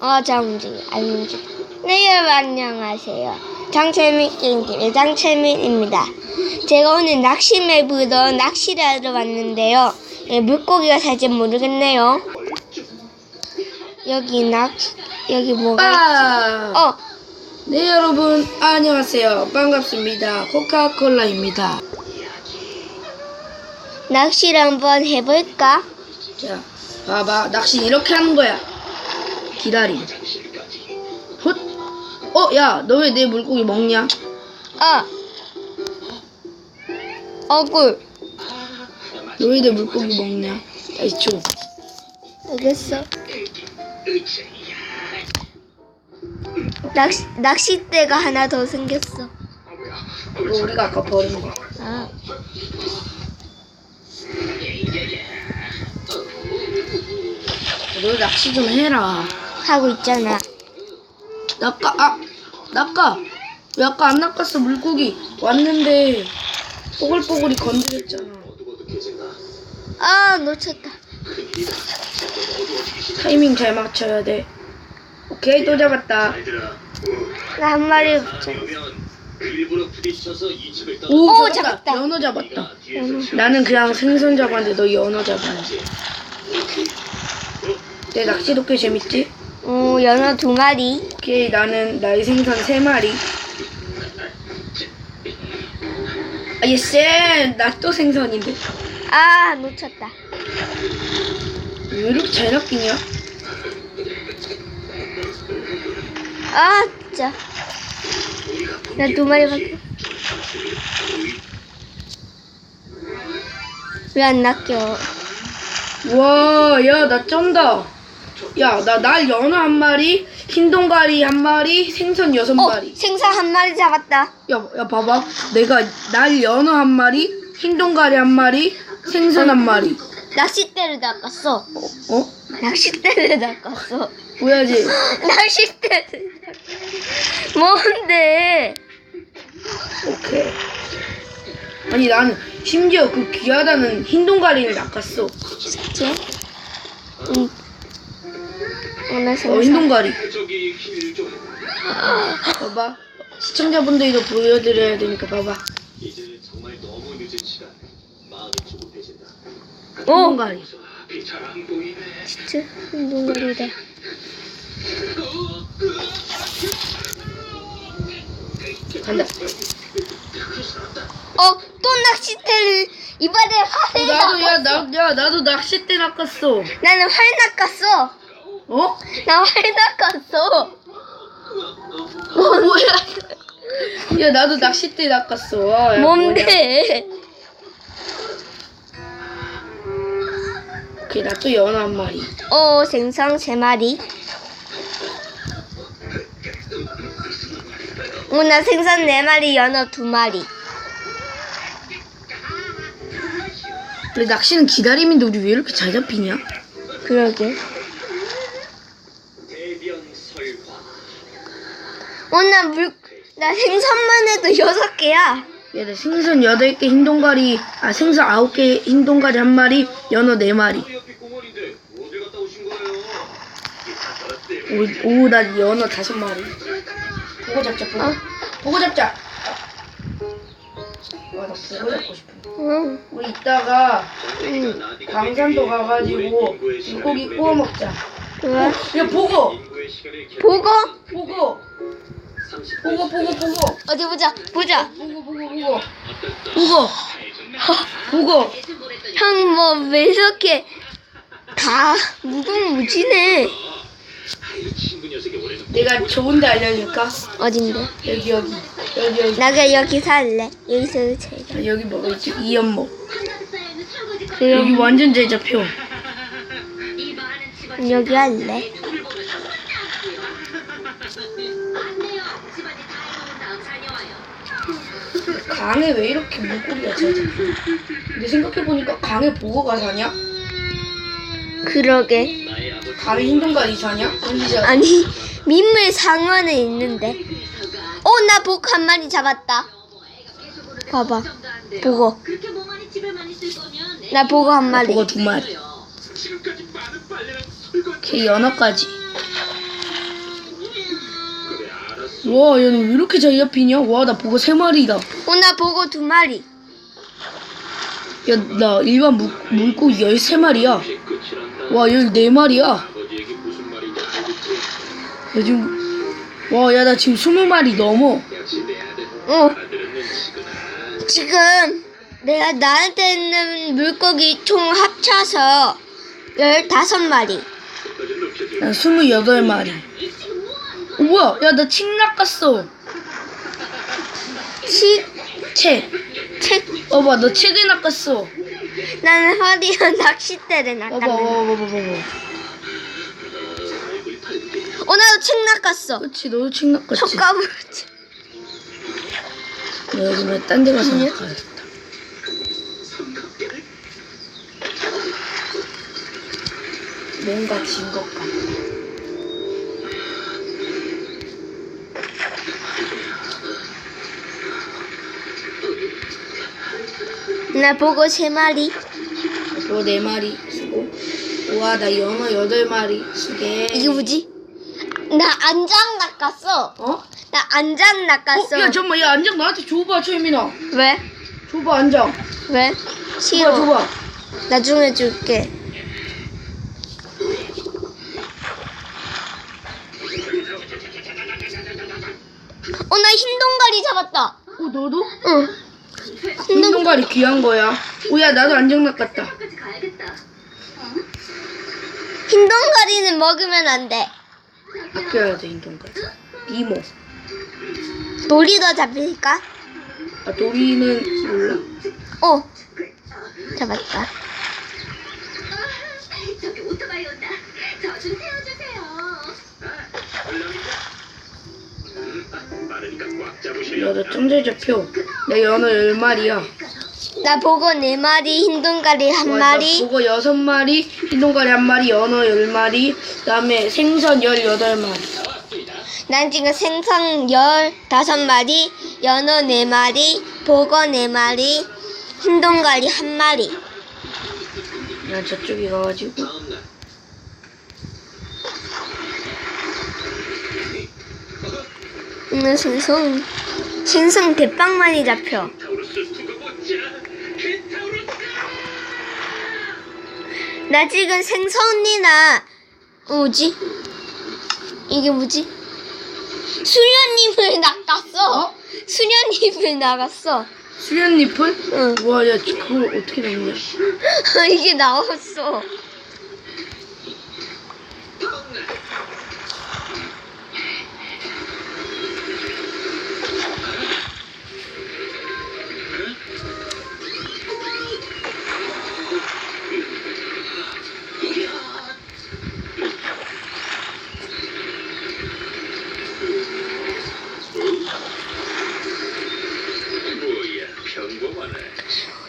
어, 잘 움직여. 안 움직여. 네, 여러분 안녕하세요. 장채민 게임팀의 장채민입니다. 제가 오늘 낚시 맵으로 낚시를 하러 왔는데요. 예, 물고기가 살지 모르겠네요. 여기 낚시, 여기 뭐가 아, 있... 어, 네 여러분 안녕하세요. 반갑습니다. 코카콜라입니다. 낚시를 한번 해볼까? 자, 봐봐 낚시 이렇게 하는 거야. 기다림. 훗. 어, 야, 너 왜 내 물고기 먹냐? 어. 어굴. 너왜 내 물고기 먹냐? 다시 줘. 알겠어. 낚시, 낚싯대가 하나 더 생겼어. 이거 우리가 아까 버린 거. 아. 너 낚시 좀 해라. 하고 있잖아. 낚아, 아, 낚아. 왜 아까 안 낚았어 물고기 왔는데 뽀글뽀글이 건드렸잖아. 아, 놓쳤다. 타이밍 잘 맞춰야 돼. 오케이 또 잡았다. 나 한 마리 떠나 오, 오, 잡았다. 잡았다. 연어 잡았다. 나는 그냥 생선 잡았는데 너 연어 잡았지. 내 낚시도 꽤 재밌지? 오, 연어 두 마리. 오케이 나는 나의 생선 세 마리. 아얘 쌤, 나또 생선인데. 아, 놓쳤다. 왜 이렇게 잘 낚이냐? 아, 진짜. 나 두 마리밖에. 왜 안 낚여? 와, 야, 나 쩐다. 야, 나 날 연어 한 마리, 흰 동가리 한 마리, 생선 여섯 어, 마리. 생선 한 마리 잡았다. 야, 야, 봐봐. 내가 날 연어 한 마리, 흰 동가리 한 마리, 생선 한 마리. 낚싯대를 낚았어. 어? 낚싯대를 낚았어. 보야지. 낚싯대를 낚았어. 뭔데? 오케이. 아니, 나는 심지어 그 귀하다는 흰 동가리를 낚았어. 진짜? 응. 어, 나 어, 흰 생선. 동가리. 저기 힘좀 봐봐. 시청자분들도 보여드려야 되니까 봐봐. 이제 정말 너무 늦은 시간 마음이 조급해진다 흰 오! 동가리. 앞이 잘안 보이네 진짜? 눈물이다. 간다. 어, 또 낚싯대를 이번에 활을 나도, 야, 낚았어. 나, 야, 나도 낚싯대 낚았어. 나는 활 낚았어. 어? 나 활 낚았어. 어, 뭐야? 야, 나도 낚싯대 낚았어. 와, 야. 뭔데? 오케이, 나 또 연어 한 마리. 어, 생선 세 마리. 어, 나 생선 네 마리, 연어 두 마리. 그래, 낚시는 기다림인데 우리 왜 이렇게 잘 잡히냐? 그러게. 나 물, 나 생선만 해도 여섯 개야. 야, 나 생선 8개 흰 동가리, 아, 생선 9개 흰 동가리 한 마리, 연어 4마리. 옆이 공원인데 어디 갔다 오신 거예요? 이게 다 오, 오, 나 연어 5마리. 보고 잡자, 보고. 어. 보고 잡자. 와, 나 보고 잡고 싶어. 응. 우리 이따가 응. 광산도 가가지고 물고기 구워 먹자. 좋아. 야, 보고! 보고? 보고! 30분 보고, 보고, 보고! 어디 보자. 보자. 보고, 보고, 보고! 보고! 보고! 형, 뭐, 왜 이렇게 다 무궁무진해. 내가 좋은데 알려줄까? 어딘데? 여기, 여기. 여기, 여기. 나가 여기 살래. 여기서 제가. 아, 여기 뭐 있지? 이 연목. 여기 그럼 완전 잘 잡혀. 여기 할래. 강에 왜 이렇게 물고기가 잘 잡혀? 근데 생각해보니까 강에 보고가 사냐? 그러게. 강에 흰동가리 사냐? 아니잖아. 아니, 민물 상어는 있는데. 어, 나 복 한 마리 잡았다. 봐봐. 보고. 나 보고 한 마리. 보고 두 마리. 걔 연어까지. 와, 얘는 왜 이렇게 잘 잡히냐? 와, 나 보고 세 마리다. 어, 나 보고 두 마리. 야, 나 일반 물, 물고기 13마리야. 끝이란다. 와, 14마리야. 야? 지금, 와, 야, 나 지금 20마리 넘어. 어. 지금 내가 나한테 있는 물고기 총 합쳐서 15마리. 끝까지 높여줄 난 28마리. 어, 뭐야? 야, 나책 낚았어. 치, 책. 책, 어, 봐, 너 책을 낚았어. 나는 허리와 낚싯대를 낚았는데. 봐봐, 봐봐. 입을 털게. 어, 나도 책 낚았어. 그치, 너도 책 낚았지. 효과부지. 나 요즘에 딴 데 가서 낚아야겠다. 뭔가 진 것 같아. 나 보고 세 마리. 너 네 마리 쓰고. 우와, 나 연어 여덟 마리 쓰게. 이게 뭐지? 나 안장 낚았어. 어? 나 안장 낚았어. 어? 야, 잠깐만, 야, 안장 나한테 줘봐, 최민아. 왜? 줘봐, 안장. 왜? 줘봐, 싫어. 줘봐. 나중에 줄게. 어, 나 흰 동가리 잡았다. 어, 너도? 응. 흰 동, 흰동가리 귀한 거야. 오야, 나도 안장 낚았다. 흰 동가리는 먹으면 안 돼. 아껴야 돼, 흰동가리. 이모. 놀이도 잡힐까? 아, 도리는 몰라. 어. 잡았다. 저기 오토바이 온다. 저좀 태워주세요. 빠르니까 꽉 잡으셔야 야, 나 짱잘 잡혀. 내 연어 열 마리야. 나 보고 네 마리, 흰 동가리 한 와, 마리. 나 그거 여섯 마리, 흰동가리 한 마리, 연어 열 마리, 그다음에 생선 열 여덟 마리. 난 지금 생선 15마리, 연어 4마리, 보거 4마리, 흰 동가리 한 마리. 난 저쪽에 가가지고 오늘 생선, 생선 대빵 많이 잡혀. 나 지금 생선이나 뭐지? 이게 뭐지? 수련님을 낚았어. 어? 수련님을 나갔어. 수련잎을? 응. 와, 야, 그걸 어떻게 넣냐? 이게 나왔어.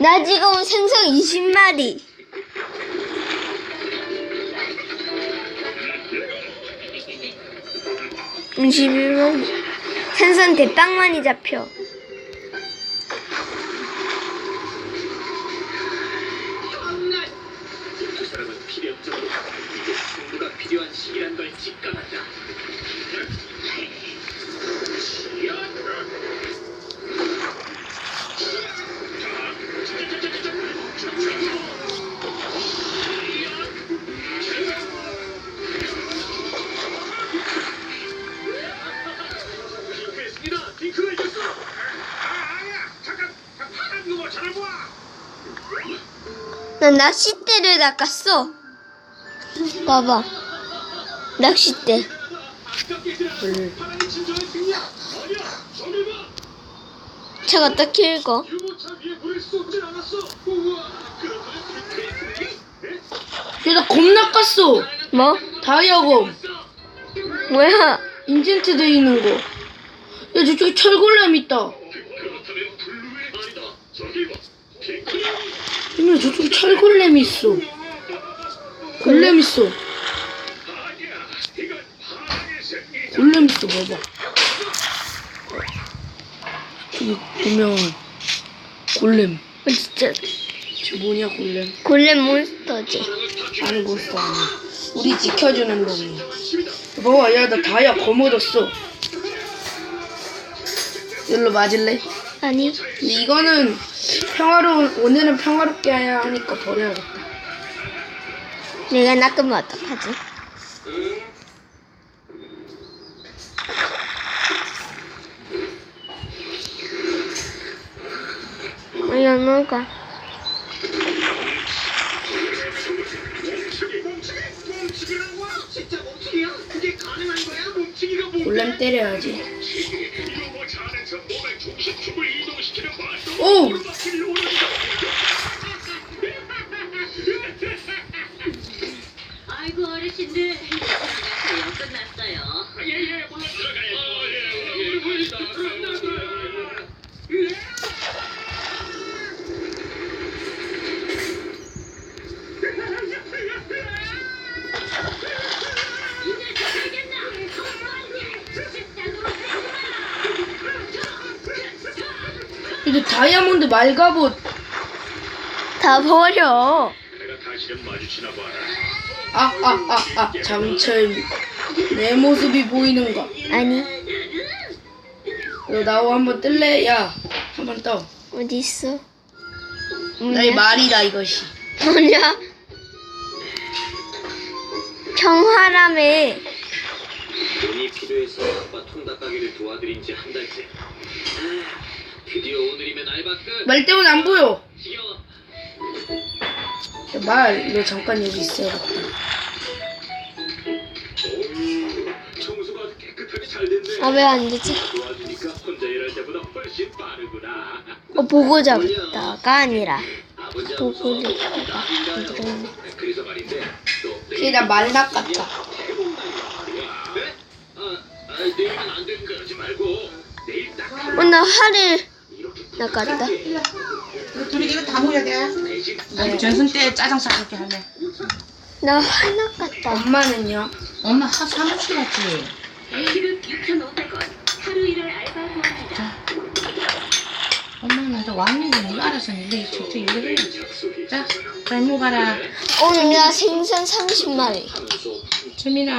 나 지금 생선 20마리. 음, 21마리. 생선 대빵 많이 잡혀. 필요한 시기란 걸 직감한다. 난 낚싯대를 낚았어. 봐봐. 낚싯대. 원래 파란이 진정한 승리야. 아니야. 저길 봐. 차가 딱 길고. 유모차 위에 불을 쏟진 않았어. 우와. 그렇다면 핑크의 승리? 에? 야, 나 겁나 깠어. 뭐? 다이아검. 뭐야? 인젠트 돼 있는 거. 야, 저쪽에 철골렘 있다. 근데 저쪽에 철골렘이 있어. 골렘 있어. 골렘 있어, 봐봐. 저기 보면 골렘. 어, 진짜 저 뭐냐, 골렘. 골렘 몬스터지. 아니, 몬스터 아니야. 우리 지켜주는 놈이야. 봐봐, 야, 나 다이아 검 얻었어. 이걸로 맞을래? 아니 근데 이거는 평화로운 오늘은 평화롭게 해야 하니까 버려야겠다. 내가 낚으면 어떡하지? 이거 뭔데? 골렘 때려야지. 오! 이거 다이아몬드 말갑옷. 다 버려. 내가 다시는 마주치나 봐라 아, 아, 아, 아. 장철. 내 모습이 보이는 거. 아니 너 나하고 한번 뜰래? 야, 한번 떠. 어디 있어? 나의 말이다, 이것이. 뭐냐? 평화람에 돈이 필요해서 아빠 통닭 가게를 도와드린 지 한 달째. 아, 드디어 오늘이면 알바 끝. 말 때문에 안 보여. 지겨워. 야, 말, 너 잠깐 여기 있어야겠다. 어휴, 청소가 깨끗하게 잘 됐네 아 왜 안 되지? 도와주니까 혼자 일할 때보다 훨씬 빠르구나 어 보고 잡다가 아니라 아버지 보고 앞서 잡다가 나인가요? 그래서 말인데 또걔나 말낙 같다. 대본당이야. 네? 아, 아, 내일은 안 되는 거 그러지 말고 내일 딱 하루 어나 화를 나갔다. 둘이 이거 다 모여야 돼. 아니 전순 때 짜장 싸줄게 할래. 나 화나갔다. 엄마는요? 엄마 하 사무실 갔지. 시급 6,500원. 하루 일할 알바 구합니다. 엄마는 저 왕년에 이거 알아서 일해 직접 일을 해. 자, 그래 누가라. 오늘 나 생선 30마리. 하면서 재민아.